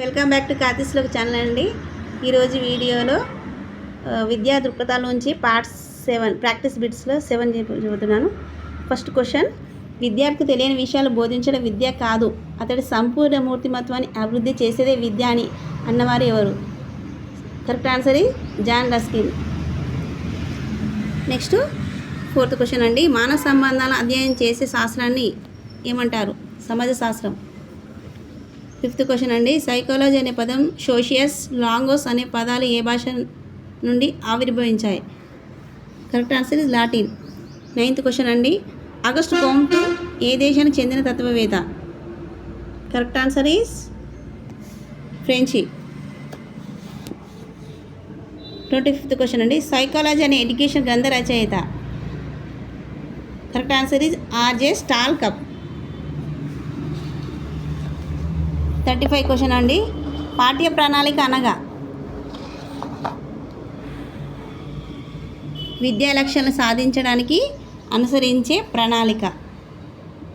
Welcome back to కాతీస్లోక్ channel అండి. ఈరోజు వీడియోలో విద్యా దృక్పథాల నుంచి పార్ట్ సెవెన్ ప్రాక్టీస్ బిట్స్లో సెవెన్ చెబుతున్నాను. ఫస్ట్ క్వశ్చన్ విద్యార్థికి తెలియని విషయాలు బోధించడం విద్య కాదు. అతడి సంపూర్ణ మూర్తిమత్వాన్ని అభివృద్ధి చేసేదే విద్య అని అన్నవారు ఎవరు? Correct answer John Ruskin. Next fourth question అండి మానవ సంబంధాలను అధ్యయనం చేసే శాస్త్రాన్ని ఏమంటారు? సమాజ శాస్త్రం. ఫిఫ్త్ క్వశ్చన్ అండి. సైకాలజీ అనే పదం సోషియస్ లాంగోస్ అనే పదాలు ఏ భాష నుండి ఆవిర్భవించాయి? Correct answer is Latin. Ninth question అండి. ఆగస్టు కౌంట్ ఏ దేశానికి చెందిన తత్వవేత్త? Correct answer is French. Twenty fifth question అండి. సైకాలజీ అనే ఎడ్యుకేషన్ గ్రంథ రచయిత? Correct answer is R J Stalcup thirty five question అండి. పాఠ్య ప్రణాళిక అనగా విద్యా లక్ష్యాలను సాధించడానికి అనుసరించే ప్రణాళిక.